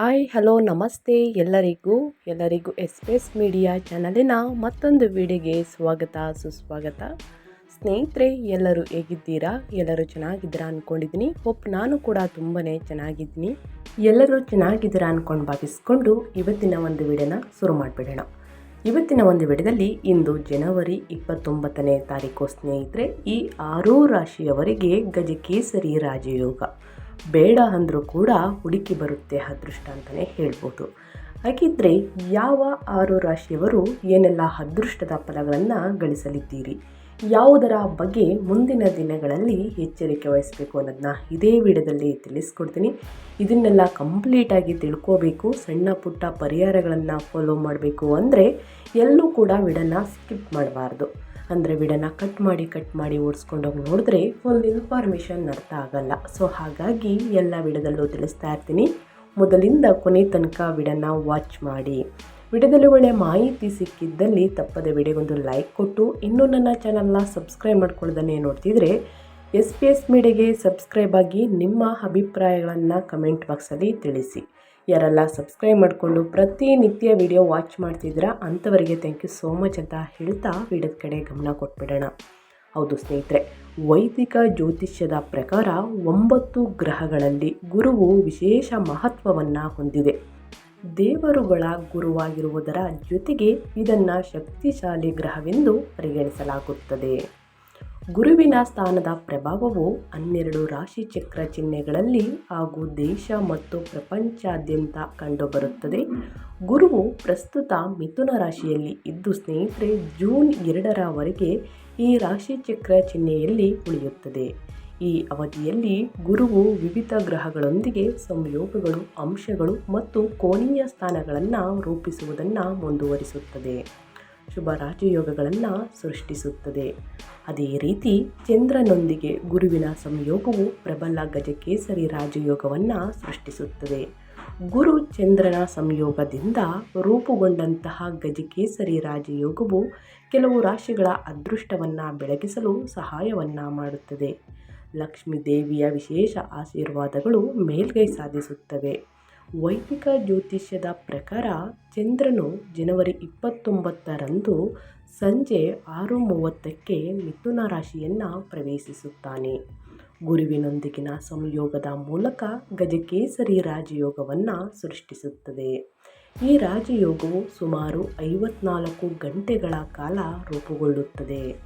Hi hello ನಮಸ್ತೆ. ಎಲ್ಲರಿಗೂ ಎಲ್ಲರಿಗೂ ಎಸ್ ಮೀಡಿಯಾ ಚಾನಲಿನ ಮತ್ತೊಂದು ವಿಡಿಯೋಗೆ ಸ್ವಾಗತ, ಸುಸ್ವಾಗತ. ಸ್ನೇಹಿತರೆ, ಎಲ್ಲರೂ ಹೇಗಿದ್ದೀರಾ? ಎಲ್ಲರೂ ಚೆನ್ನಾಗಿದ್ದೀರಾ ಅಂದ್ಕೊಂಡಿದ್ದೀನಿ ಹೋಪ್ ನಾನು ಕೂಡ ತುಂಬಾ ಚೆನ್ನಾಗಿದ್ದೀನಿ. ಎಲ್ಲರೂ ಚೆನ್ನಾಗಿದ್ದೀರಾ ಅಂದ್ಕೊಂಡು ಭಾವಿಸ್ಕೊಂಡು ಇವತ್ತಿನ ಒಂದು ವಿಡಿಯೋನ ಶುರು ಮಾಡಿಬಿಡೋಣ. ಇವತ್ತಿನ ಒಂದು ವಿಡಿಯೋದಲ್ಲಿ ಇಂದು ಜನವರಿ ಇಪ್ಪತ್ತೊಂಬತ್ತನೇ ತಾರೀಕು ಸ್ನೇಹಿತರೆ, ಈ ಆರೂ ರಾಶಿಯವರಿಗೆ ಗಜಕೇಸರಿ ರಾಜಯೋಗ. ಬೇಡ ಅಂದರೂ ಕೂಡ ಹುಡುಕಿ ಬರುತ್ತೆ ಅದೃಷ್ಟ ಅಂತಲೇ ಹೇಳ್ಬೋದು. ಹಾಗಿದ್ರೆ ಯಾವ ಆರು ರಾಶಿಯವರು ಏನೆಲ್ಲ ಅದೃಷ್ಟದ ಫಲಗಳನ್ನು ಗಳಿಸಲಿದ್ದೀರಿ? ಯಾವುದರ ಬಗ್ಗೆ ಮುಂದಿನ ದಿನಗಳಲ್ಲಿ ಎಚ್ಚರಿಕೆ ವಹಿಸಬೇಕು ಅನ್ನೋದನ್ನ ಇದೇ ವಿಡಿಯೋದಲ್ಲಿ ತಿಳಿಸ್ಕೊಡ್ತೀನಿ. ಇದನ್ನೆಲ್ಲ ಕಂಪ್ಲೀಟಾಗಿ ತಿಳ್ಕೋಬೇಕು, ಸಣ್ಣ ಪುಟ್ಟ ಪರಿಹಾರಗಳನ್ನು ಫಾಲೋ ಮಾಡಬೇಕು ಅಂದರೆ ಎಲ್ಲೂ ಕೂಡ ವಿಡನ್ನ ಸ್ಕಿಪ್ ಮಾಡಬಾರ್ದು. ಅಂದರೆ ಬಿಡನ ಕಟ್ ಮಾಡಿ ಕಟ್ ಮಾಡಿ ಓಡಿಸ್ಕೊಂಡೋಗಿ ನೋಡಿದ್ರೆ ಫುಲ್ ಇನ್ಫಾರ್ಮೇಷನ್ ಅರ್ಥ ಆಗಲ್ಲ. ಸೊ ಹಾಗಾಗಿ ಎಲ್ಲ ವಿಡದಲ್ಲೂ ತಿಳಿಸ್ತಾ ಇರ್ತೀನಿ. ಮೊದಲಿಂದ ಕೊನೆ ತನಕ ವಿಡನ್ನ ವಾಚ್ ಮಾಡಿ. ವಿಡಿಯೋದಲ್ಲಿ ಒಳ್ಳೆಯ ಮಾಹಿತಿ ಸಿಕ್ಕಿದ್ದಲ್ಲಿ ತಪ್ಪದೆ ವಿಡಿಯೋಗೊಂದು ಲೈಕ್ ಕೊಟ್ಟು, ಇನ್ನೂ ನನ್ನ ಚಾನಲ್ನ ಸಬ್ಸ್ಕ್ರೈಬ್ ಮಾಡ್ಕೊಳ್ಳೋದನ್ನೇ ನೋಡ್ತಿದ್ರೆ ಎಸ್ ಪಿ ಎಸ್ ಮೀಡಿಯಾಗೆ ಸಬ್ಸ್ಕ್ರೈಬ್ ಆಗಿ ನಿಮ್ಮ ಅಭಿಪ್ರಾಯಗಳನ್ನು ಕಮೆಂಟ್ ಬಾಕ್ಸಲ್ಲಿ ತಿಳಿಸಿ. ಯಾರೆಲ್ಲ ಸಬ್ಸ್ಕ್ರೈಬ್ ಮಾಡಿಕೊಂಡು ಪ್ರತಿನಿತ್ಯ ವಿಡಿಯೋ ವಾಚ್ ಮಾಡ್ತಿದ್ದೀರಾ ಅಂಥವರಿಗೆ ಥ್ಯಾಂಕ್ ಯು ಸೋ ಮಚ್ ಅಂತ ಹೇಳ್ತಾ ವಿಡಿಯೋದ ಕಡೆ ಗಮನ ಕೊಟ್ಬಿಡೋಣ. ಹೌದು ಸ್ನೇಹಿತರೆ, ವೈದಿಕ ಜ್ಯೋತಿಷ್ಯದ ಪ್ರಕಾರ ಒಂಬತ್ತು ಗ್ರಹಗಳಲ್ಲಿ ಗುರುವು ವಿಶೇಷ ಮಹತ್ವವನ್ನು ಹೊಂದಿದೆ. ದೇವರುಗಳ ಗುರುವಾಗಿರುವುದರ ಜೊತೆಗೆ ಇದನ್ನು ಶಕ್ತಿಶಾಲಿ ಗ್ರಹವೆಂದು ಪರಿಗಣಿಸಲಾಗುತ್ತದೆ. ಗುರುವಿನ ಸ್ಥಾನದ ಪ್ರಭಾವವು ಹನ್ನೆರಡು ರಾಶಿ ಚಕ್ರ ಚಿಹ್ನೆಗಳಲ್ಲಿ ಹಾಗೂ ದೇಶ ಮತ್ತು ಪ್ರಪಂಚಾದ್ಯಂತ ಕಂಡುಬರುತ್ತದೆ. ಗುರುವು ಪ್ರಸ್ತುತ ಮಿಥುನ ರಾಶಿಯಲ್ಲಿ ಇದ್ದು ಸ್ನೇಹಿತರೆ, ಜೂನ್ ಎರಡರವರೆಗೆ ಈ ರಾಶಿ ಚಕ್ರ ಚಿಹ್ನೆಯಲ್ಲಿ ಉಳಿಯುತ್ತದೆ. ಈ ಅವಧಿಯಲ್ಲಿ ಗುರುವು ವಿವಿಧ ಗ್ರಹಗಳೊಂದಿಗೆ ಸಂಯೋಗಗಳು, ಅಂಶಗಳು ಮತ್ತು ಕೋಣೀಯ ಸ್ಥಾನಗಳನ್ನು ರೂಪಿಸುವುದನ್ನು ಮುಂದುವರಿಸುತ್ತದೆ. ಶುಭ ರಾಜಯೋಗಗಳನ್ನು ಸೃಷ್ಟಿಸುತ್ತದೆ. ಅದೇ ರೀತಿ ಚಂದ್ರನೊಂದಿಗೆ ಗುರುವಿನ ಸಂಯೋಗವು ಪ್ರಬಲ ಗಜಕೇಸರಿ ರಾಜಯೋಗವನ್ನು ಸೃಷ್ಟಿಸುತ್ತದೆ. ಗುರು ಚಂದ್ರನ ಸಂಯೋಗದಿಂದ ರೂಪುಗೊಂಡಂತಹ ಗಜಕೇಸರಿ ರಾಜಯೋಗವು ಕೆಲವು ರಾಶಿಗಳ ಅದೃಷ್ಟವನ್ನು ಬೆಳಗಿಸಲು ಸಹಾಯವನ್ನು ಮಾಡುತ್ತದೆ. ಲಕ್ಷ್ಮೀ ದೇವಿಯ ವಿಶೇಷ ಆಶೀರ್ವಾದಗಳು ಮೇಲ್ಗೈ ಸಾಧಿಸುತ್ತವೆ. ವೈದಿಕ ಜ್ಯೋತಿಷ್ಯದ ಪ್ರಕಾರ ಚಂದ್ರನು ಜನವರಿ ಇಪ್ಪತ್ತೊಂಬತ್ತರಂದು ಸಂಜೆ ಆರು ಮೂವತ್ತಕ್ಕೆ ಮಿಥುನ ರಾಶಿಯನ್ನು ಪ್ರವೇಶಿಸುತ್ತಾನೆ. ಗುರುವಿನೊಂದಿಗಿನ ಸಂಯೋಗದ ಮೂಲಕ ಗಜಕೇಸರಿ ರಾಜಯೋಗವನ್ನು ಸೃಷ್ಟಿಸುತ್ತದೆ. ಈ ರಾಜಯೋಗವು ಸುಮಾರು ಐವತ್ನಾಲ್ಕು ಗಂಟೆಗಳ ಕಾಲ ರೂಪುಗೊಳ್ಳುತ್ತದೆ.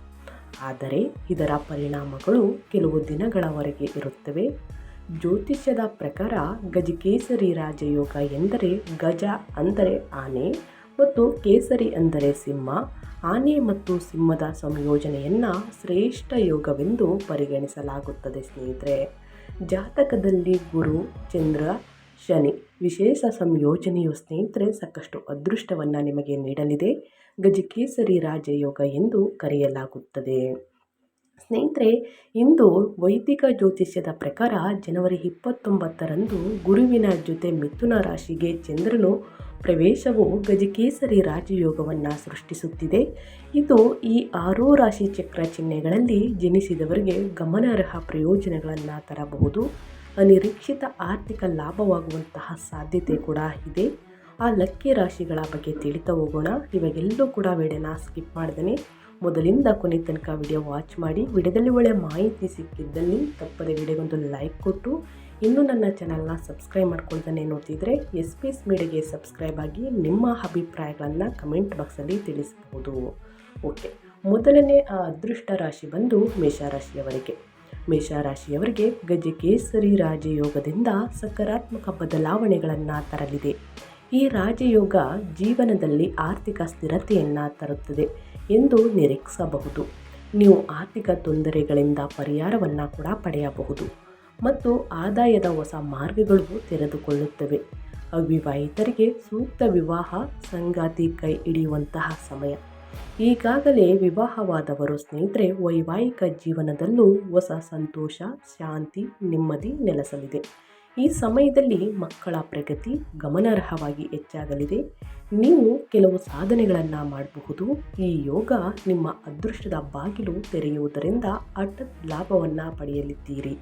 ಆದರೆ ಇದರ ಪರಿಣಾಮಗಳು ಕೆಲವು ದಿನಗಳವರೆಗೆ ಇರುತ್ತವೆ. ಜ್ಯೋತಿಷ್ಯದ ಪ್ರಕಾರ ಗಜಕೇಸರಿ ರಾಜಯೋಗ ಎಂದರೆ ಗಜ ಅಂದರೆ ಆನೆ ಮತ್ತು ಕೇಸರಿ ಅಂದರೆ ಸಿಂಹ. ಆನೆ ಮತ್ತು ಸಿಂಹದ ಸಂಯೋಜನೆಯನ್ನು ಶ್ರೇಷ್ಠ ಯೋಗವೆಂದು ಪರಿಗಣಿಸಲಾಗುತ್ತದೆ ಸ್ನೇಹಿತರೆ. ಜಾತಕದಲ್ಲಿ ಗುರು, ಚಂದ್ರ, ಶನಿ ವಿಶೇಷ ಸಂಯೋಜನೆಯು ಸ್ನೇಹಿತರೆ ಸಾಕಷ್ಟು ಅದೃಷ್ಟವನ್ನು ನಿಮಗೆ ನೀಡಲಿದೆ. ಗಜಕೇಸರಿ ರಾಜಯೋಗ ಎಂದು ಕರೆಯಲಾಗುತ್ತದೆ. ಸ್ನೇಹಿತರೆ, ಇಂದು ವೈದಿಕ ಜ್ಯೋತಿಷ್ಯದ ಪ್ರಕಾರ ಜನವರಿ ಇಪ್ಪತ್ತೊಂಬತ್ತರಂದು ಗುರುವಿನ ಜೊತೆ ಮಿಥುನ ರಾಶಿಗೆ ಚಂದ್ರನು ಪ್ರವೇಶವು ಗಜಕೇಸರಿ ರಾಜಯೋಗವನ್ನು ಸೃಷ್ಟಿಸುತ್ತಿದೆ. ಇದು ಈ ಆರೋ ರಾಶಿ ಚಕ್ರ ಚಿಹ್ನೆಗಳಲ್ಲಿ ಜನಿಸಿದವರಿಗೆ ಗಮನಾರ್ಹ ಪ್ರಯೋಜನಗಳನ್ನು ತರಬಹುದು. ಅನಿರೀಕ್ಷಿತ ಆರ್ಥಿಕ ಲಾಭವಾಗುವಂತಹ ಸಾಧ್ಯತೆ ಕೂಡ ಇದೆ. ಆ ಲಕ್ಕಿ ರಾಶಿಗಳ ಬಗ್ಗೆ ತಿಳಿತಾ ಹೋಗೋಣ. ಇವಾಗೆಲ್ಲೂ ಕೂಡ ವಿಡಿಯೋನ ಸ್ಕಿಪ್ ಮಾಡ್ದೇ ಮೊದಲಿಂದ ಕೊನೆ ತನಕ ವಿಡಿಯೋ ವಾಚ್ ಮಾಡಿ, ವಿಡಿಯೋದಲ್ಲಿ ಒಳ್ಳೆಯ ಮಾಹಿತಿ ಸಿಕ್ಕಿದ್ದಲ್ಲಿ ತಪ್ಪದೆ ವಿಡಿಯೋಗೊಂದು ಲೈಕ್ ಕೊಟ್ಟು, ಇನ್ನೂ ನನ್ನ ಚಾನಲ್ನ ಸಬ್ಸ್ಕ್ರೈಬ್ ಮಾಡ್ಕೊಳ್ತಾನೆ ನೋಡ್ತಿದ್ರೆ ಎಸ್ ಪಿ ಎಸ್ ಮೀಡಿಯಾಗೆ ಸಬ್ಸ್ಕ್ರೈಬ್ ಆಗಿ ನಿಮ್ಮ ಅಭಿಪ್ರಾಯಗಳನ್ನು ಕಮೆಂಟ್ ಬಾಕ್ಸಲ್ಲಿ ತಿಳಿಸ್ಬೋದು. ಓಕೆ ಮೊದಲನೇ ಆ ಅದೃಷ್ಟ ರಾಶಿ ಬಂದು ಮೇಷರಾಶಿಯವರಿಗೆ ಮೇಷರಾಶಿಯವರಿಗೆ ಗಜಕೇಸರಿ ರಾಜಯೋಗದಿಂದ ಸಕಾರಾತ್ಮಕ ಬದಲಾವಣೆಗಳನ್ನು ತರಲಿದೆ. ಈ ರಾಜಯೋಗ ಜೀವನದಲ್ಲಿ ಆರ್ಥಿಕ ಸ್ಥಿರತೆಯನ್ನು ತರುತ್ತದೆ. ಎಂದು ನಿರೀಕ್ಷಿಸಬಹುದು. ನೀವು ಆರ್ಥಿಕ ತೊಂದರೆಗಳಿಂದ ಪರಿಹಾರವನ್ನು ಕೂಡ ಪಡೆಯಬಹುದು. ಮತ್ತು ಆದಾಯದ ಹೊಸ ಮಾರ್ಗಗಳು ತೆರೆದುಕೊಳ್ಳುತ್ತವೆ. ಅವಿವಾಹಿತರಿಗೆ ಸೂಕ್ತ ವಿವಾಹ ಸಂಗಾತಿ ಕೈ ಹಿಡಿಯುವಂತಹ ಸಮಯ. ಈಗಾಗಲೇ ವಿವಾಹವಾದವರು ಸ್ನೇಹಿತರೆ, ವೈವಾಹಿಕ ಜೀವನದಲ್ಲೂ ಹೊಸ ಸಂತೋಷ, ಶಾಂತಿ, ನೆಮ್ಮದಿ ನೆಲೆಸಲಿದೆ. ಈ ಸಮಯದಲ್ಲಿ ಮಕ್ಕಳ ಪ್ರಗತಿ ಗಮನಾರ್ಹವಾಗಿ ಹೆಚ್ಚಾಗಲಿದೆ. ನೀವು ಕೆಲವು ಸಾಧನೆಗಳನ್ನು ಮಾಡಬಹುದು. ಈ ಯೋಗ ನಿಮ್ಮ ಅದೃಷ್ಟದ ಬಾಗಿಲು ತೆರೆಯುವುದರಿಂದ ಅಡ್ಡ ಲಾಭವನ್ನು ಪಡೆಯಲಿದ್ದೀರಿ.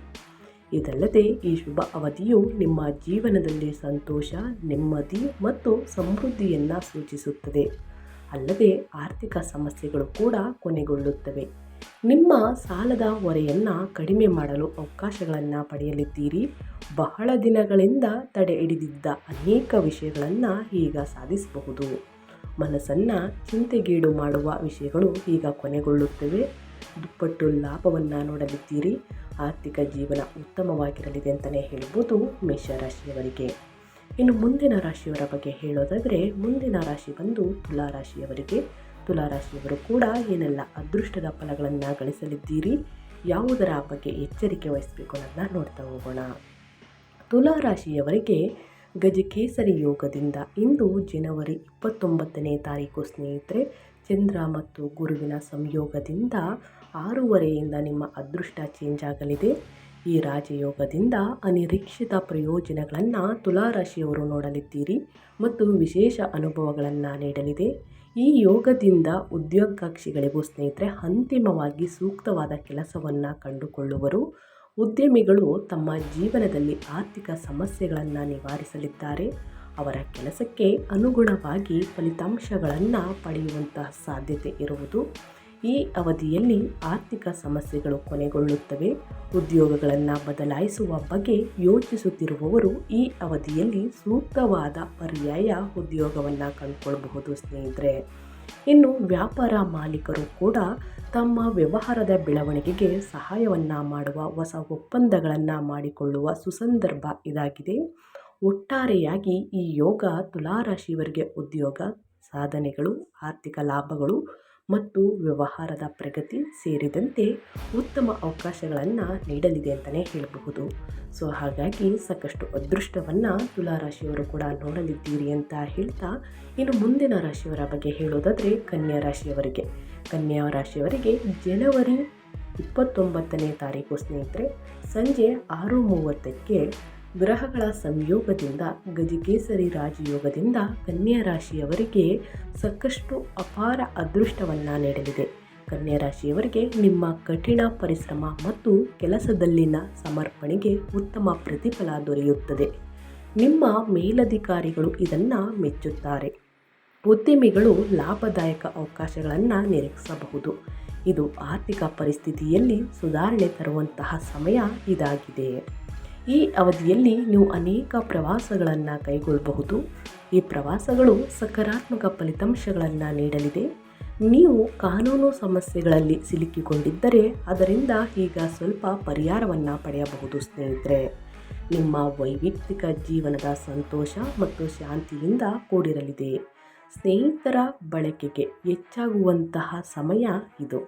ಇದಲ್ಲದೆ ಈ ಶುಭ ಅವಧಿಯು ನಿಮ್ಮ ಜೀವನದಲ್ಲಿ ಸಂತೋಷ, ನೆಮ್ಮದಿ ಮತ್ತು ಸಮೃದ್ಧಿಯನ್ನು ಸೂಚಿಸುತ್ತದೆ. ಅಲ್ಲದೆ ಆರ್ಥಿಕ ಸಮಸ್ಯೆಗಳು ಕೂಡ ಕೊನೆಗೊಳ್ಳುತ್ತವೆ. ನಿಮ್ಮ ಸಾಲದ ಹೊರೆಯನ್ನು ಕಡಿಮೆ ಮಾಡಲು ಅವಕಾಶಗಳನ್ನು ಪಡೆಯಲಿದ್ದೀರಿ. ಬಹಳ ದಿನಗಳಿಂದ ತಡೆ ಹಿಡಿದಿದ್ದ ಅನೇಕ ವಿಷಯಗಳನ್ನು ಈಗ ಸಾಧಿಸಬಹುದು. ಮನಸ್ಸನ್ನು ಚಿಂತೆಗೀಡು ಮಾಡುವ ವಿಷಯಗಳು ಈಗ ಕೊನೆಗೊಳ್ಳುತ್ತವೆ. ದುಪ್ಪಟ್ಟು ಲಾಭವನ್ನು ನೋಡಲಿದ್ದೀರಿ. ಆರ್ಥಿಕ ಜೀವನ ಉತ್ತಮವಾಗಿರಲಿದೆ ಅಂತಲೇ ಹೇಳ್ಬೋದು ಮೇಷರಾಶಿಯವರಿಗೆ ಇನ್ನು ಮುಂದಿನ ರಾಶಿಯವರ ಬಗ್ಗೆ ಹೇಳೋದಾದರೆ ಮುಂದಿನ ರಾಶಿ ಬಂದು ತುಲಾ ತುಲಾ ರಾಶಿಯವರು ಕೂಡ ಏನೆಲ್ಲ ಅದೃಷ್ಟದ ಫಲಗಳನ್ನು ಗಳಿಸಲಿದ್ದೀರಿ, ಯಾವುದರ ಬಗ್ಗೆ ಎಚ್ಚರಿಕೆ ವಹಿಸಬೇಕು ಅನ್ನೋದನ್ನ ನೋಡ್ತಾ ಹೋಗೋಣ. ತುಲಾ ರಾಶಿಯವರಿಗೆ ಗಜಕೇಸರಿ ಯೋಗದಿಂದ ಇಂದು ಜನವರಿ ಇಪ್ಪತ್ತೊಂಬತ್ತನೇ ತಾರೀಕು ಸ್ನೇಹಿತರೆ, ಚಂದ್ರ ಮತ್ತು ಗುರುವಿನ ಸಂಯೋಗದಿಂದ ಆರೂವರೆಯಿಂದ ನಿಮ್ಮ ಅದೃಷ್ಟ ಚೇಂಜ್ ಆಗಲಿದೆ. ಈ ರಾಜಯೋಗದಿಂದ ಅನಿರೀಕ್ಷಿತ ಪ್ರಯೋಜನಗಳನ್ನು ತುಲಾರಾಶಿಯವರು ನೋಡಲಿದ್ದೀರಿ ಮತ್ತು ವಿಶೇಷ ಅನುಭವಗಳನ್ನು ನೀಡಲಿದೆ. ಈ ಯೋಗದಿಂದ ಉದ್ಯೋಗಾಕ್ಷಿಗಳಿಗೂ ಸ್ನೇಹಿತರೆ ಅಂತಿಮವಾಗಿ ಸೂಕ್ತವಾದ ಕೆಲಸವನ್ನು ಕಂಡುಕೊಳ್ಳುವರು. ಉದ್ಯಮಿಗಳು ತಮ್ಮ ಜೀವನದಲ್ಲಿ ಆರ್ಥಿಕ ಸಮಸ್ಯೆಗಳನ್ನು ನಿವಾರಿಸಲಿದ್ದಾರೆ. ಅವರ ಕೆಲಸಕ್ಕೆ ಅನುಗುಣವಾಗಿ ಫಲಿತಾಂಶಗಳನ್ನು ಪಡೆಯುವಂತಹ ಸಾಧ್ಯತೆ ಇರುವುದು. ಈ ಅವಧಿಯಲ್ಲಿ ಆರ್ಥಿಕ ಸಮಸ್ಯೆಗಳು ಕೊನೆಗೊಳ್ಳುತ್ತವೆ. ಉದ್ಯೋಗಗಳನ್ನು ಬದಲಾಯಿಸುವ ಬಗ್ಗೆ ಯೋಚಿಸುತ್ತಿರುವವರು ಈ ಅವಧಿಯಲ್ಲಿ ಸೂಕ್ತವಾದ ಪರ್ಯಾಯ ಉದ್ಯೋಗವನ್ನು ಕಂಡುಕೊಳ್ಳಬಹುದು ಸ್ನೇಹಿತರೆ. ಇನ್ನು ವ್ಯಾಪಾರ ಮಾಲೀಕರು ಕೂಡ ತಮ್ಮ ವ್ಯವಹಾರದ ಬೆಳವಣಿಗೆಗೆ ಸಹಾಯವನ್ನು ಮಾಡುವ ಹೊಸ ಒಪ್ಪಂದಗಳನ್ನು ಮಾಡಿಕೊಳ್ಳುವ ಸುಸಂದರ್ಭ ಇದಾಗಿದೆ. ಒಟ್ಟಾರೆಯಾಗಿ ಈ ಯೋಗ ತುಲಾರಾಶಿಯವರಿಗೆ ಉದ್ಯೋಗ ಸಾಧನೆಗಳು, ಆರ್ಥಿಕ ಲಾಭಗಳು ಮತ್ತು ವ್ಯವಹಾರದ ಪ್ರಗತಿ ಸೇರಿದಂತೆ ಉತ್ತಮ ಅವಕಾಶಗಳನ್ನು ನೀಡಲಿದೆ ಅಂತಲೇ ಹೇಳಬಹುದು. ಸೊ, ಹಾಗಾಗಿ ಸಾಕಷ್ಟು ಅದೃಷ್ಟವನ್ನು ತುಲಾರಾಶಿಯವರು ಕೂಡ ನೋಡಲಿದ್ದೀರಿ ಅಂತ ಹೇಳ್ತಾ, ಇನ್ನು ಮುಂದಿನ ರಾಶಿಯವರ ಬಗ್ಗೆ ಹೇಳೋದಾದರೆ ಕನ್ಯಾ ರಾಶಿಯವರಿಗೆ. ಕನ್ಯಾ ರಾಶಿಯವರಿಗೆ ಜನವರಿ ಇಪ್ಪತ್ತೊಂಬತ್ತನೇ ತಾರೀಕು ಸ್ನೇಹಿತರೆ, ಸಂಜೆ ಆರು ಮೂವತ್ತಕ್ಕೆ ಗ್ರಹಗಳ ಸಂಯೋಗದಿಂದ, ಗಜಕೇಸರಿ ರಾಜಯೋಗದಿಂದ ಕನ್ಯಾ ರಾಶಿಯವರಿಗೆ ಸಾಕಷ್ಟು ಅಪಾರ ಅದೃಷ್ಟವನ್ನು ನೀಡಲಿದೆ. ಕನ್ಯಾ ರಾಶಿಯವರಿಗೆ ನಿಮ್ಮ ಕಠಿಣ ಪರಿಶ್ರಮ ಮತ್ತು ಕೆಲಸದಲ್ಲಿನ ಸಮರ್ಪಣೆಗೆ ಉತ್ತಮ ಪ್ರತಿಫಲ ದೊರೆಯುತ್ತದೆ. ನಿಮ್ಮ ಮೇಲಧಿಕಾರಿಗಳು ಇದನ್ನು ಮೆಚ್ಚುತ್ತಾರೆ. ಉದ್ಯಮಿಗಳು ಲಾಭದಾಯಕ ಅವಕಾಶಗಳನ್ನು ನಿರೀಕ್ಷಿಸಬಹುದು. ಇದು ಆರ್ಥಿಕ ಪರಿಸ್ಥಿತಿಯಲ್ಲಿ ಸುಧಾರಣೆ ತರುವಂತಹ ಸಮಯ ಇದಾಗಿದೆ. ಈ ಅವಧಿಯಲ್ಲಿ ನೀವು ಅನೇಕ ಪ್ರವಾಸಗಳನ್ನು ಕೈಗೊಳ್ಳಬಹುದು. ಈ ಪ್ರವಾಸಗಳು ಸಕಾರಾತ್ಮಕ ಫಲಿತಾಂಶಗಳನ್ನು ನೀಡಲಿದೆ. ನೀವು ಕಾನೂನು ಸಮಸ್ಯೆಗಳಲ್ಲಿ ಸಿಲುಕಿಕೊಂಡಿದ್ದರೆ ಅದರಿಂದ ಈಗ ಸ್ವಲ್ಪ ಪರಿಹಾರವನ್ನು ಪಡೆಯಬಹುದು ಸ್ನೇಹಿತರೆ. ನಿಮ್ಮ ವೈಯಕ್ತಿಕ ಜೀವನದ ಸಂತೋಷ ಮತ್ತು ಶಾಂತಿಯಿಂದ ಕೂಡಿರಲಿದೆ. ಸ್ನೇಹಿತರ ಬಳಕೆಗೆ ಹೆಚ್ಚಾಗುವಂತಹ ಸಮಯ ಇದು.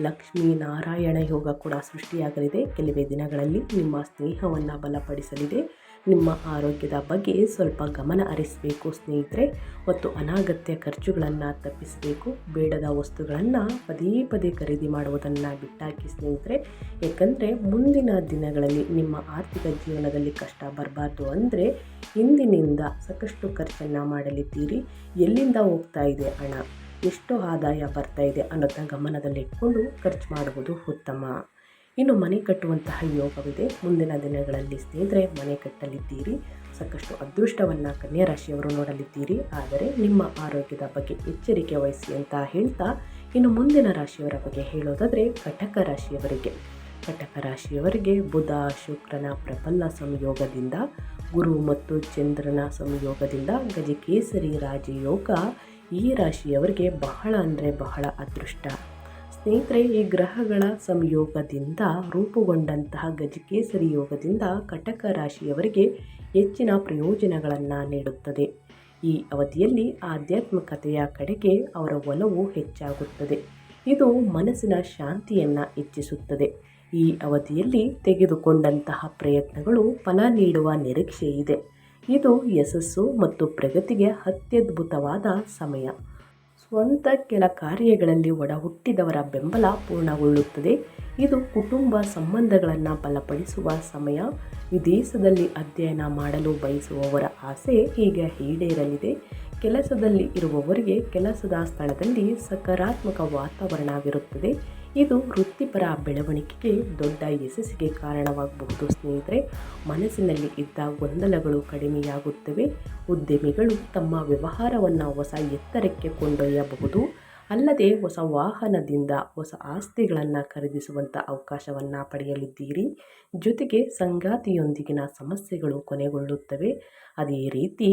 ಲಕ್ಷ್ಮೀ ನಾರಾಯಣ ಯೋಗ ಕೂಡ ಸೃಷ್ಟಿಯಾಗಲಿದೆ. ಕೆಲವೇ ದಿನಗಳಲ್ಲಿ ನಿಮ್ಮ ಸ್ನೇಹವನ್ನು ಬಲಪಡಿಸಲಿದೆ. ನಿಮ್ಮ ಆರೋಗ್ಯದ ಬಗ್ಗೆ ಸ್ವಲ್ಪ ಗಮನ ಹರಿಸಬೇಕು ಸ್ನೇಹಿತರೆ. ಮತ್ತು ಅನಾಗತ್ಯ ಖರ್ಚುಗಳನ್ನು ತಪ್ಪಿಸಬೇಕು. ಬೇಡದ ವಸ್ತುಗಳನ್ನು ಪದೇ ಪದೇ ಖರೀದಿ ಮಾಡುವುದನ್ನು ಬಿಟ್ಟಾಕಿ ಸ್ನೇಹಿತರೆ. ಏಕೆಂದರೆ ಮುಂದಿನ ದಿನಗಳಲ್ಲಿ ನಿಮ್ಮ ಆರ್ಥಿಕ ಜೀವನದಲ್ಲಿ ಕಷ್ಟ ಬರಬಾರ್ದು ಅಂದರೆ ಇಂದಿನಿಂದ ಸಾಕಷ್ಟು ಖರ್ಚನ್ನು ಮಾಡಲಿದ್ದೀರಿ. ಎಲ್ಲಿಂದ ಹೋಗ್ತಾ ಇದೆ ಹಣ? ಎಷ್ಟು ಆದಾಯ ಬರ್ತಾ ಇದೆ ಅನ್ನೋದನ್ನ ಗಮನದಲ್ಲಿಟ್ಕೊಂಡು ಖರ್ಚು ಮಾಡುವುದು ಉತ್ತಮ. ಇನ್ನು ಮನೆ ಕಟ್ಟುವಂತಹ ಯೋಗವಿದೆ. ಮುಂದಿನ ದಿನಗಳಲ್ಲಿ ಸ್ನೇಹಿತರೆ, ಮನೆ ಕಟ್ಟಲಿದ್ದೀರಿ. ಸಾಕಷ್ಟು ಅದೃಷ್ಟವನ್ನು ಕನ್ಯಾ ರಾಶಿಯವರು ನೋಡಲಿದ್ದೀರಿ. ಆದರೆ ನಿಮ್ಮ ಆರೋಗ್ಯದ ಬಗ್ಗೆ ಎಚ್ಚರಿಕೆ ವಹಿಸಿ ಅಂತ ಹೇಳ್ತಾ ಇನ್ನು ಮುಂದಿನ ರಾಶಿಯವರ ಬಗ್ಗೆ ಹೇಳೋದಾದರೆ ಕಟಕ ರಾಶಿಯವರಿಗೆ. ಕಟಕ ರಾಶಿಯವರಿಗೆ ಬುಧ, ಶುಕ್ರನ ಪ್ರಬಲ ಸಂಯೋಗದಿಂದ, ಗುರು ಮತ್ತು ಚಂದ್ರನ ಸಂಯೋಗದಿಂದ ಗಜಕೇಸರಿ ರಾಜಯೋಗ ಈ ರಾಶಿಯವರಿಗೆ ಬಹಳ ಅಂದರೆ ಬಹಳ ಅದೃಷ್ಟ. ಸ್ನೇಹಿತರೆ, ಈ ಗ್ರಹಗಳ ಸಂಯೋಗದಿಂದ, ರೂಪುಗೊಂಡಂತಹ ಗಜಕೇಸರಿ ಯೋಗದಿಂದ ಕಟಕ ರಾಶಿಯವರಿಗೆ ಹೆಚ್ಚಿನ ಪ್ರಯೋಜನಗಳನ್ನು ನೀಡುತ್ತದೆ. ಈ ಅವಧಿಯಲ್ಲಿ ಆಧ್ಯಾತ್ಮಿಕತೆಯ ಕಡೆಗೆ ಅವರ ಒಲವು ಹೆಚ್ಚಾಗುತ್ತದೆ. ಇದು ಮನಸ್ಸಿನ ಶಾಂತಿಯನ್ನು ಹೆಚ್ಚಿಸುತ್ತದೆ. ಈ ಅವಧಿಯಲ್ಲಿ ತೆಗೆದುಕೊಂಡಂತಹ ಪ್ರಯತ್ನಗಳು ಫಲ ನೀಡುವ ನಿರೀಕ್ಷೆ ಇದೆ ಇದು ಯಶಸ್ಸು ಮತ್ತು ಪ್ರಗತಿಗೆ ಅತ್ಯದ್ಭುತವಾದ ಸಮಯ. ಸ್ವಂತ ಕೆಲ ಕಾರ್ಯಗಳಲ್ಲಿ ಒಡಹುಟ್ಟಿದವರ ಬೆಂಬಲ ಪೂರ್ಣಗೊಳ್ಳುತ್ತದೆ. ಇದು ಕುಟುಂಬ ಸಂಬಂಧಗಳನ್ನು ಬಲಪಡಿಸುವ ಸಮಯ. ವಿದೇಶದಲ್ಲಿ ಅಧ್ಯಯನ ಮಾಡಲು ಬಯಸುವವರ ಆಸೆ ಈಗ ಈಡೇರಲಿದೆ. ಕೆಲಸದಲ್ಲಿ ಇರುವವರಿಗೆ ಕೆಲಸದ ಸ್ಥಳದಲ್ಲಿ ಸಕಾರಾತ್ಮಕ ವಾತಾವರಣವಿರುತ್ತದೆ. ಇದು ವೃತ್ತಿಪರ ಬೆಳವಣಿಗೆಗೆ ದೊಡ್ಡ ಯಶಸ್ಸಿಗೆ ಕಾರಣವಾಗಬಹುದು. ಸ್ನೇಹಿತರೆ, ಮನಸ್ಸಿನಲ್ಲಿ ಇದ್ದ ಗೊಂದಲಗಳು ಕಡಿಮೆಯಾಗುತ್ತವೆ. ಉದ್ಯಮಿಗಳು ತಮ್ಮ ವ್ಯವಹಾರವನ್ನು ಹೊಸ ಎತ್ತರಕ್ಕೆ ಕೊಂಡೊಯ್ಯಬಹುದು. ಅಲ್ಲದೆ ಹೊಸ ವಾಹನದಿಂದ ಹೊಸ ಆಸ್ತಿಗಳನ್ನು ಖರೀದಿಸುವಂಥ ಅವಕಾಶವನ್ನು ಪಡೆಯಲಿದ್ದೀರಿ. ಜೊತೆಗೆ ಸಂಗಾತಿಯೊಂದಿಗಿನ ಸಮಸ್ಯೆಗಳು ಕೊನೆಗೊಳ್ಳುತ್ತವೆ. ಅದೇ ರೀತಿ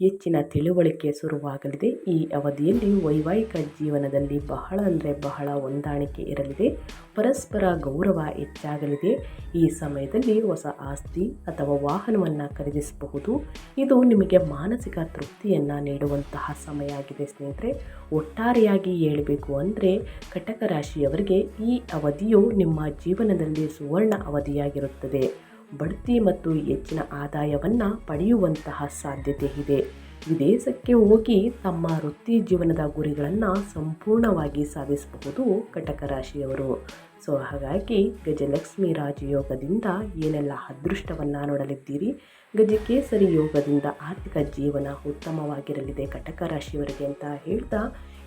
ಹೆಚ್ಚಿನ ತಿಳುವಳಿಕೆ ಶುರುವಾಗಲಿದೆ. ಈ ಅವಧಿಯಲ್ಲಿ ವೈವಾಹಿಕ ಜೀವನದಲ್ಲಿ ಬಹಳ ಅಂದರೆ ಬಹಳ ಹೊಂದಾಣಿಕೆ ಇರಲಿದೆ. ಪರಸ್ಪರ ಗೌರವ ಹೆಚ್ಚಾಗಲಿದೆ. ಈ ಸಮಯದಲ್ಲಿ ಹೊಸ ಆಸ್ತಿ ಅಥವಾ ವಾಹನವನ್ನು ಖರೀದಿಸಬಹುದು. ಇದು ನಿಮಗೆ ಮಾನಸಿಕ ತೃಪ್ತಿಯನ್ನು ನೀಡುವಂತಹ ಸಮಯ ಆಗಿದೆ ಸ್ನೇಹಿತರೆ. ಒಟ್ಟಾರೆಯಾಗಿ ಹೇಳಬೇಕು ಅಂದರೆ ಕಟಕ ರಾಶಿಯವರಿಗೆ ಈ ಅವಧಿಯು ನಿಮ್ಮ ಜೀವನದಲ್ಲಿ ಸುವರ್ಣ ಅವಧಿಯಾಗಿರುತ್ತದೆ. ಬಡ್ತಿ ಮತ್ತು ಹೆಚ್ಚಿನ ಆದಾಯವನ್ನು ಪಡೆಯುವಂತಹ ಸಾಧ್ಯತೆ ಇದೆ. ವಿದೇಶಕ್ಕೆ ಹೋಗಿ ತಮ್ಮ ವೃತ್ತಿ ಜೀವನದ ಗುರಿಗಳನ್ನು ಸಂಪೂರ್ಣವಾಗಿ ಸಾಧಿಸಬಹುದು ಕಟಕ ರಾಶಿಯವರು. ಸೊ, ಹಾಗಾಗಿ ಗಜಲಕ್ಷ್ಮಿ ರಾಜಯೋಗದಿಂದ ಏನೆಲ್ಲ ಅದೃಷ್ಟವನ್ನು ನೋಡಲಿದ್ದೀರಿ? ಗಜಕೇಸರಿ ಯೋಗದಿಂದ ಆರ್ಥಿಕ ಜೀವನ ಉತ್ತಮವಾಗಿರಲಿದೆ ಕಟಕ ರಾಶಿಯವರಿಗೆ ಅಂತ ಹೇಳ್ತಾ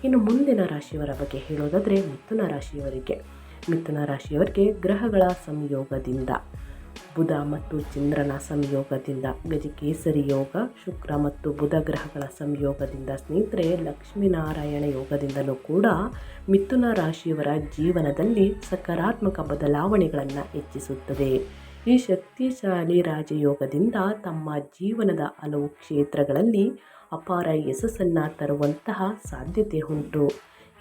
ಇನ್ನು ಮುಂದಿನ ರಾಶಿಯವರ ಬಗ್ಗೆ ಹೇಳೋದಾದರೆ ಮಿಥುನ ರಾಶಿಯವರಿಗೆ. ಮಿಥುನ ರಾಶಿಯವರಿಗೆ ಗ್ರಹಗಳ ಸಂಯೋಗದಿಂದ, ಬುಧ ಮತ್ತು ಚಂದ್ರನ ಸಂಯೋಗದಿಂದ, ಗಜಕೇಸರಿ ಯೋಗ, ಶುಕ್ರ ಮತ್ತು ಬುಧ ಗ್ರಹಗಳ ಸಂಯೋಗದಿಂದ, ಸ್ನೇಹಿತರೆ ಲಕ್ಷ್ಮೀನಾರಾಯಣ ಯೋಗದಿಂದಲೂ ಕೂಡ ಮಿಥುನ ರಾಶಿಯವರ ಜೀವನದಲ್ಲಿ ಸಕಾರಾತ್ಮಕ ಬದಲಾವಣೆಗಳನ್ನು ಹೆಚ್ಚಿಸುತ್ತದೆ. ಈ ಶಕ್ತಿಶಾಲಿ ರಾಜಯೋಗದಿಂದ ತಮ್ಮ ಜೀವನದ ಹಲವು ಕ್ಷೇತ್ರಗಳಲ್ಲಿ ಅಪಾರ ಯಶಸ್ಸನ್ನು ತರುವಂತಹ ಸಾಧ್ಯತೆ ಉಂಟು.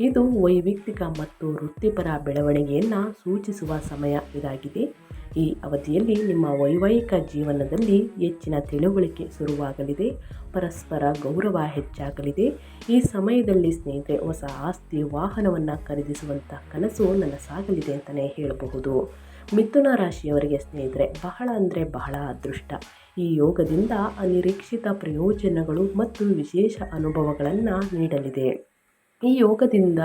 ಇದು ವೈಯಕ್ತಿಕ ಮತ್ತು ವೃತ್ತಿಪರ ಬೆಳವಣಿಗೆಯನ್ನು ಸೂಚಿಸುವ ಸಮಯ ಇದಾಗಿದೆ. ಈ ಅವಧಿಯಲ್ಲಿ ನಿಮ್ಮ ವೈವಾಹಿಕ ಜೀವನದಲ್ಲಿ ಹೆಚ್ಚಿನ ತಿಳುವಳಿಕೆ ಶುರುವಾಗಲಿದೆ, ಪರಸ್ಪರ ಗೌರವ ಹೆಚ್ಚಾಗಲಿದೆ. ಈ ಸಮಯದಲ್ಲಿ ಸ್ನೇಹಿತರೆ, ಹೊಸ ಆಸ್ತಿ, ವಾಹನವನ್ನು ಖರೀದಿಸುವಂಥ ಕನಸು ನನಸಾಗಲಿದೆ ಅಂತಲೇ ಹೇಳಬಹುದು. ಮಿಥುನ ರಾಶಿಯವರಿಗೆ ಸ್ನೇಹಿತರೆ, ಬಹಳ ಅಂದರೆ ಬಹಳ ಅದೃಷ್ಟ. ಈ ಯೋಗದಿಂದ ಅನಿರೀಕ್ಷಿತ ಪ್ರಯೋಜನಗಳು ಮತ್ತು ವಿಶೇಷ ಅನುಭವಗಳನ್ನು ನೀಡಲಿದೆ. ಈ ಯೋಗದಿಂದ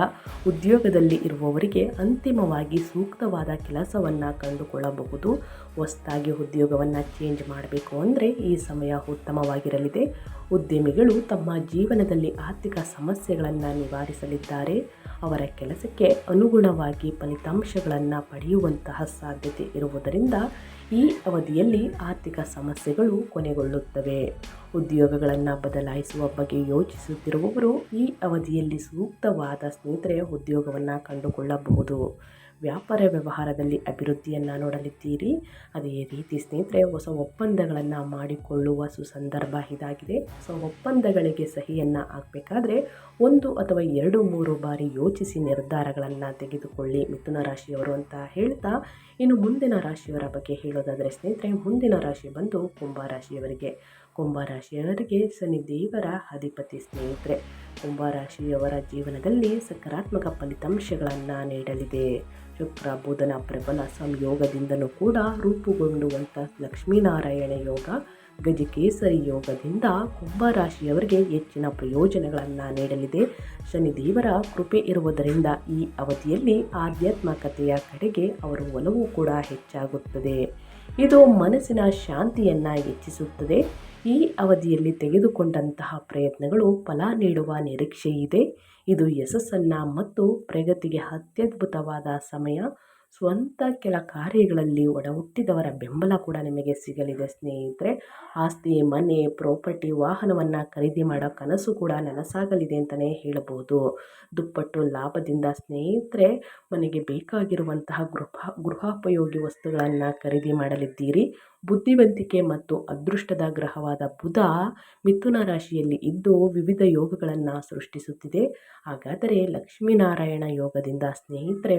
ಉದ್ಯೋಗದಲ್ಲಿ ಇರುವವರಿಗೆ ಅಂತಿಮವಾಗಿ ಸೂಕ್ತವಾದ ಕೆಲಸವನ್ನು ಕಂಡುಕೊಳ್ಳಬಹುದು. ಹೊಸದಾಗಿ ಉದ್ಯೋಗವನ್ನು ಚೇಂಜ್ ಮಾಡಬೇಕು ಅಂದರೆ ಈ ಸಮಯ ಉತ್ತಮವಾಗಿರಲಿದೆ. ಉದ್ಯಮಿಗಳು ತಮ್ಮ ಜೀವನದಲ್ಲಿ ಆರ್ಥಿಕ ಸಮಸ್ಯೆಗಳನ್ನು ನಿವಾರಿಸಲಿದ್ದಾರೆ. ಅವರ ಕೆಲಸಕ್ಕೆ ಅನುಗುಣವಾಗಿ ಫಲಿತಾಂಶಗಳನ್ನು ಪಡೆಯುವಂತಹ ಸಾಧ್ಯತೆ ಇರುವುದರಿಂದ ಈ ಅವಧಿಯಲ್ಲಿ ಆರ್ಥಿಕ ಸಮಸ್ಯೆಗಳು ಕೊನೆಗೊಳ್ಳುತ್ತವೆ. ಉದ್ಯೋಗಗಳನ್ನು ಬದಲಾಯಿಸುವ ಬಗ್ಗೆ ಯೋಚಿಸುತ್ತಿರುವವರು ಈ ಅವಧಿಯಲ್ಲಿ ಸೂಕ್ತವಾದ ಸ್ನೇಹಿತರೆ ಉದ್ಯೋಗವನ್ನು ಕಂಡುಕೊಳ್ಳಬಹುದು. ವ್ಯಾಪಾರ ವ್ಯವಹಾರದಲ್ಲಿ ಅಭಿವೃದ್ಧಿಯನ್ನು ನೋಡಲಿದ್ದೀರಿ. ಅದೇ ರೀತಿ ಸ್ನೇಹಿತರೆ, ಹೊಸ ಒಪ್ಪಂದಗಳನ್ನು ಮಾಡಿಕೊಳ್ಳುವ ಸುಸಂದರ್ಭ ಇದಾಗಿದೆ. ಹೊಸ ಒಪ್ಪಂದಗಳಿಗೆ ಸಹಿಯನ್ನು ಹಾಕಬೇಕಾದ್ರೆ ಒಂದು ಅಥವಾ ಎರಡು, ಮೂರು ಬಾರಿ ಯೋಚಿಸಿ ನಿರ್ಧಾರಗಳನ್ನು ತೆಗೆದುಕೊಳ್ಳಿ ಮಿಥುನ ರಾಶಿಯವರು ಅಂತ ಹೇಳ್ತಾ, ಇನ್ನು ಮುಂದಿನ ರಾಶಿಯವರ ಬಗ್ಗೆ ಹೇಳೋದಾದರೆ ಸ್ನೇಹಿತರೆ, ಮುಂದಿನ ರಾಶಿ ಬಂದು ಕುಂಭ ರಾಶಿಯವರಿಗೆ. ಕುಂಭ ರಾಶಿಯವರಿಗೆ ಶನಿ ದೇವರ ಅಧಿಪತಿ ಸ್ನೇಹಿತರೆ. ಕುಂಭ ರಾಶಿಯವರ ಜೀವನದಲ್ಲಿ ಸಕಾರಾತ್ಮಕ ಫಲಿತಾಂಶಗಳನ್ನು ನೀಡಲಿದೆ. ಶುಕ್ರ ಪ್ರಬಲ, ಸಂಯೋಗದಿಂದಲೂ ಕೂಡ ರೂಪುಗೊಂಡುವಂಥ ಲಕ್ಷ್ಮೀನಾರಾಯಣ ಯೋಗ, ಗಜಕೇಸರಿ ಯೋಗದಿಂದ ಕುಂಭರಾಶಿಯವರಿಗೆ ಹೆಚ್ಚಿನ ಪ್ರಯೋಜನಗಳನ್ನು ನೀಡಲಿದೆ. ಶನಿದೇವರ ಕೃಪೆ ಇರುವುದರಿಂದ ಈ ಅವಧಿಯಲ್ಲಿ ಆಧ್ಯಾತ್ಮಕತೆಯ ಕಡೆಗೆ ಅವರ ಒಲವು ಕೂಡ ಹೆಚ್ಚಾಗುತ್ತದೆ. ಇದು ಮನಸ್ಸಿನ ಶಾಂತಿಯನ್ನು ಹೆಚ್ಚಿಸುತ್ತದೆ. ಈ ಅವಧಿಯಲ್ಲಿ ತೆಗೆದುಕೊಂಡಂತಹ ಪ್ರಯತ್ನಗಳು ಫಲ ನೀಡುವ ನಿರೀಕ್ಷೆ ಇದೆ ಇದು ಯಶಸ್ಸನ್ನು ಮತ್ತು ಪ್ರಗತಿಗೆ ಅತ್ಯದ್ಭುತವಾದ ಸಮಯ. ಸ್ವಂತ ಕೆಲ ಕಾರ್ಯಗಳಲ್ಲಿ ಒಡಹುಟ್ಟಿದವರ ಬೆಂಬಲ ಕೂಡ ನಿಮಗೆ ಸಿಗಲಿದೆ ಸ್ನೇಹಿತರೆ. ಆಸ್ತಿ, ಮನೆ, ಪ್ರಾಪರ್ಟಿ, ವಾಹನವನ್ನು ಖರೀದಿ ಮಾಡೋ ಕನಸು ಕೂಡ ನನಸಾಗಲಿದೆ ಅಂತಲೇ ಹೇಳಬಹುದು. ದುಪ್ಪಟ್ಟು ಲಾಭದಿಂದ ಸ್ನೇಹಿತರೆ, ಮನೆಗೆ ಬೇಕಾಗಿರುವಂತಹ ಗೃಹ ಗೃಹೋಪಯೋಗಿ ವಸ್ತುಗಳನ್ನು ಖರೀದಿ ಮಾಡಲಿದ್ದೀರಿ. ಬುದ್ಧಿವಂತಿಕೆ ಮತ್ತು ಅದೃಷ್ಟದ ಗ್ರಹವಾದ ಬುಧ ಮಿಥುನ ರಾಶಿಯಲ್ಲಿ ಇದ್ದು ವಿವಿಧ ಯೋಗಗಳನ್ನು ಸೃಷ್ಟಿಸುತ್ತಿದೆ. ಹಾಗಾದರೆ ಲಕ್ಷ್ಮೀನಾರಾಯಣ ಯೋಗದಿಂದ ಸ್ನೇಹಿತರೆ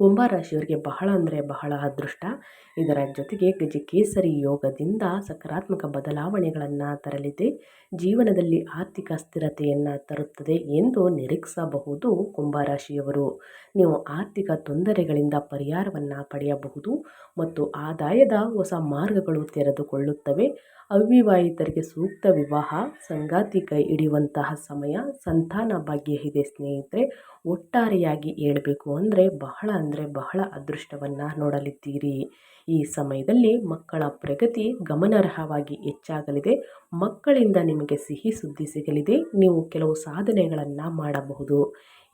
ಕುಂಭರಾಶಿಯವರಿಗೆ ಬಹಳ ಅಂದರೆ ಬಹಳ ಅದೃಷ್ಟ. ಇದರ ಜೊತೆಗೆ ಗಜಕೇಸರಿ ಯೋಗದಿಂದ ಸಕಾರಾತ್ಮಕ ಬದಲಾವಣೆಗಳನ್ನು ತರಲಿದೆ. ಜೀವನದಲ್ಲಿ ಆರ್ಥಿಕ ಸ್ಥಿರತೆಯನ್ನು ತರುತ್ತದೆ ಎಂದು ನಿರೀಕ್ಷಿಸಬಹುದು ಕುಂಭರಾಶಿಯವರು ನೀವು ಆರ್ಥಿಕ ತೊಂದರೆಗಳಿಂದ ಪರಿಹಾರವನ್ನು ಪಡೆಯಬಹುದು ಮತ್ತು ಆದಾಯದ ಹೊಸ ಮಾರ್ಗಗಳು ತೆರೆದುಕೊಳ್ಳುತ್ತವೆ. ಅವಿವಾಹಿತರಿಗೆ ಸೂಕ್ತ ವಿವಾಹ, ಸಂಗಾತಿ ಕೈ ಹಿಡಿಯುವಂತಹ ಸಮಯ, ಸಂತಾನ ಭಾಗ್ಯ ಇದೆ ಸ್ನೇಹಿತರೆ. ಒಟ್ಟಾರೆಯಾಗಿ ಹೇಳಬೇಕು ಅಂದರೆ ಬಹಳ ಅಂದರೆ ಬಹಳ ಅದೃಷ್ಟವನ್ನು ನೋಡಲಿದ್ದೀರಿ. ಈ ಸಮಯದಲ್ಲಿ ಮಕ್ಕಳ ಪ್ರಗತಿ ಗಮನಾರ್ಹವಾಗಿ ಹೆಚ್ಚಾಗಲಿದೆ. ಮಕ್ಕಳಿಂದ ನಿಮಗೆ ಸಿಹಿ ಸುದ್ದಿ ಸಿಗಲಿದೆ. ನೀವು ಕೆಲವು ಸಾಧನೆಗಳನ್ನು ಮಾಡಬಹುದು.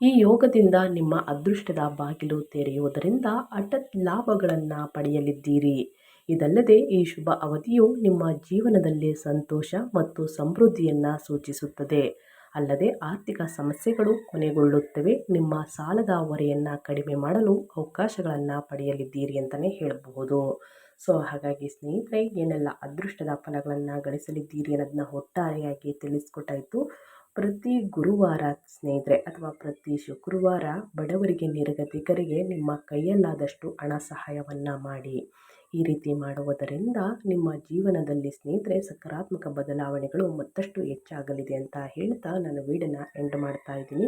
ಈ ಯೋಗದಿಂದ ನಿಮ್ಮ ಅದೃಷ್ಟದ ಬಾಗಿಲು ತೆರೆಯುವುದರಿಂದ ಹಠಾತ್ ಲಾಭಗಳನ್ನು ಪಡೆಯಲಿದ್ದೀರಿ. ಇದಲ್ಲದೆ ಈ ಶುಭ ಅವಧಿಯು ನಿಮ್ಮ ಜೀವನದಲ್ಲಿ ಸಂತೋಷ ಮತ್ತು ಸಮೃದ್ಧಿಯನ್ನು ಸೂಚಿಸುತ್ತದೆ. ಅಲ್ಲದೆ ಆರ್ಥಿಕ ಸಮಸ್ಯೆಗಳು ಕೊನೆಗೊಳ್ಳುತ್ತವೆ. ನಿಮ್ಮ ಸಾಲದ ಹೊರೆಯನ್ನು ಕಡಿಮೆ ಮಾಡಲು ಅವಕಾಶಗಳನ್ನು ಪಡೆಯಲಿದ್ದೀರಿ ಅಂತಲೇ ಹೇಳಬಹುದು. ಸೊ, ಹಾಗಾಗಿ ಸ್ನೇಹಿತರೆ, ಏನೆಲ್ಲ ಅದೃಷ್ಟದ ಫಲಗಳನ್ನು ಗಳಿಸಲಿದ್ದೀರಿ ಅನ್ನೋದನ್ನ ಒಟ್ಟಾರೆಯಾಗಿ ತಿಳಿಸ್ಕೊಟ್ಟಾಯಿತು. ಪ್ರತಿ ಗುರುವಾರ ಸ್ನೇಹಿತರೆ, ಅಥವಾ ಪ್ರತಿ ಶುಕ್ರವಾರ ಬಡವರಿಗೆ ನಿರ್ಗತಿಕರಿಗೆ ನಿಮ್ಮ ಕೈಯಲ್ಲಾದಷ್ಟು ಹಣ ಸಹಾಯವನ್ನು ಮಾಡಿ. ಈ ರೀತಿ ಮಾಡುವುದರಿಂದ ನಿಮ್ಮ ಜೀವನದಲ್ಲಿ ಸ್ನೇಹಿತರೆ ಸಕಾರಾತ್ಮಕ ಬದಲಾವಣೆಗಳು ಮತ್ತಷ್ಟು ಹೆಚ್ಚಾಗಲಿದೆ ಅಂತ ಹೇಳ್ತಾ ನಾನು ವೀಡಿಯೋನ ಎಂಡ್ ಮಾಡ್ತಾ ಇದ್ದೀನಿ.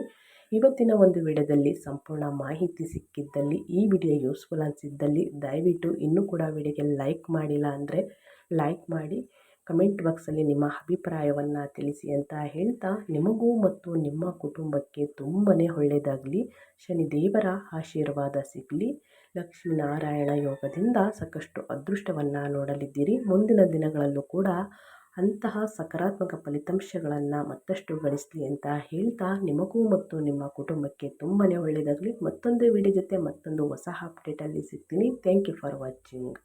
ಇವತ್ತಿನ ಒಂದು ವಿಡಿಯೋದಲ್ಲಿ ಸಂಪೂರ್ಣ ಮಾಹಿತಿ ಸಿಕ್ಕಿದ್ದಲ್ಲಿ, ಈ ವಿಡಿಯೋ ಯೂಸ್ಫುಲ್ ಅನಿಸಿದ್ದಲ್ಲಿ ದಯವಿಟ್ಟು ಇನ್ನೂ ಕೂಡ ವಿಡಿಯೋಗೆ ಲೈಕ್ ಮಾಡಿಲ್ಲ ಅಂದರೆ ಲೈಕ್ ಮಾಡಿ ಕಮೆಂಟ್ ಬಾಕ್ಸಲ್ಲಿ ನಿಮ್ಮ ಅಭಿಪ್ರಾಯವನ್ನು ತಿಳಿಸಿ ಅಂತ ಹೇಳ್ತಾ ನಿಮಗೂ ಮತ್ತು ನಿಮ್ಮ ಕುಟುಂಬಕ್ಕೆ ತುಂಬಾ ಒಳ್ಳೆಯದಾಗಲಿ. ಶನಿದೇವರ ಆಶೀರ್ವಾದ ಸಿಗಲಿ. ಲಕ್ಷ್ಮೀನಾರಾಯಣ ಯೋಗದಿಂದ ಸಾಕಷ್ಟು ಅದೃಷ್ಟವನ್ನು ನೋಡಲಿದ್ದೀರಿ. ಮುಂದಿನ ದಿನಗಳಲ್ಲೂ ಕೂಡ ಅಂತಹ ಸಕಾರಾತ್ಮಕ ಫಲಿತಾಂಶಗಳನ್ನು ಮತ್ತಷ್ಟು ಗಳಿಸಲಿ ಅಂತ ಹೇಳ್ತಾ ನಿಮಗೂ ಮತ್ತು ನಿಮ್ಮ ಕುಟುಂಬಕ್ಕೆ ತುಂಬಾ ಒಳ್ಳೆಯದಾಗಲಿ ಮತ್ತೊಂದು ವಿಡಿಯೋ ಜೊತೆ ಮತ್ತೊಂದು ಹೊಸ ಅಪ್ಡೇಟಲ್ಲಿ ಸಿಗ್ತೀನಿ. Thank you for watching